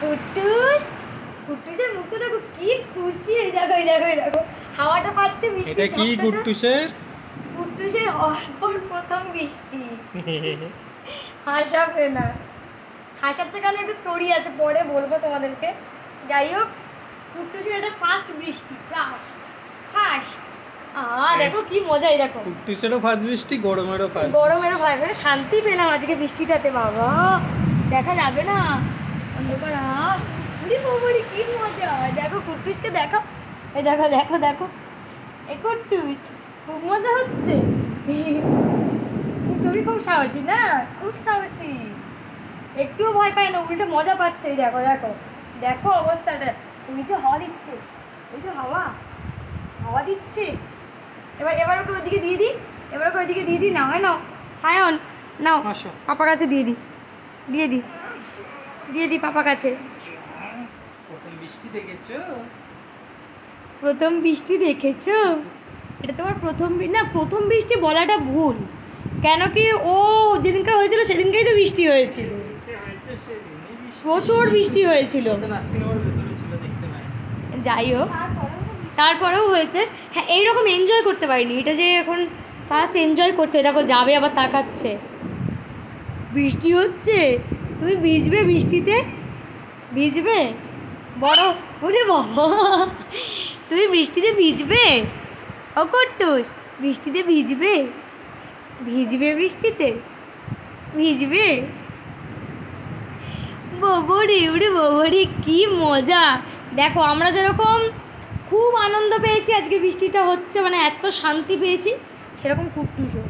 কুট্টুস কুট্টুসের মুখটা দেখো কি খুশি এই দেখো এই দেখো এই দেখো। হাওয়াটা পাচ্ছে বৃষ্টি এটা কি কুট্টুসের অল্পর প্রথম বৃষ্টি হাসাবে না। হাসাচ্ছে কারণ একটু চড়ি আছে পরে বলব তোমাদেরকে। যাই হোক কুট্টুসের এটা ফার্স্ট বৃষ্টি ফার্স্ট ফার্স্ট আ দেখো কি মজাই দেখো। গুট্টুসেরও ফার্স্ট বৃষ্টি গরমেরও ফার্স্ট গরমের ভয় করে শান্তি পেলাম আজকে বৃষ্টিটাতে বাবা। দেখা যাবে না। অন্ধকার বাবারি কি মজা। দেখো কুট্টুসকে দেখো এই দেখো দেখো দেখো। এ কুট্টুস খুব মজা হচ্ছে। তুমি খুব সাহসী না? খুব সাহসী। একটুও ভয় পায় না উল্টে মজা পাচ্ছে। দেখো দেখো। দেখো অবস্থাটা। ওই যে হাওয়া দিচ্ছে। ওই যে হাওয়া। হাওয়া দিচ্ছে। এবার এবার ওকে ওদিকে দিয়ে দিই। এবার ওকে ওদিকে দিয়ে দিই। নাও এই নাও। সায়ন নাও। আসো। পাপা কাছে দিয়ে দিই। দিয়ে দিই। দিয়ে দিই পাপা কাছে। প্রথম বৃষ্টি দেখেছ? প্রথম বৃষ্টি দেখেছ? এটা তোমার প্রথম না প্রথম বৃষ্টি বলাটা ভুল। কেন কি ও যেদিনকার হয়েছিল সেদিনকেই তো বৃষ্টি হয়েছিল। প্রচুর বৃষ্টি হয়েছিল। যাই হোক তারপরেও হয়েছে। হ্যাঁ এইরকম এনজয় করতে পারিনি। এটা যে এখন ফার্স্ট এনজয় করছে দেখো যাবে আবার তাকাচ্ছে। বৃষ্টি হচ্ছে তুমি ভিজবে বৃষ্টিতে ভিজবে? বড় ওরে বাবা। তুমি বৃষ্টিতে ভিজবে? ও কট্টুস বৃষ্টিতে ভিজবে? ভিজবে বৃষ্টিতে ভিজবে? ববরি উড়ে ববরি, কি মজা। দেখো, আমরা যেরকম খুব আনন্দ পেয়েছি আজকে বৃষ্টিটা হচ্ছে মানে এত শান্তি পেয়েছি, সেরকম খুব কুট্টুসও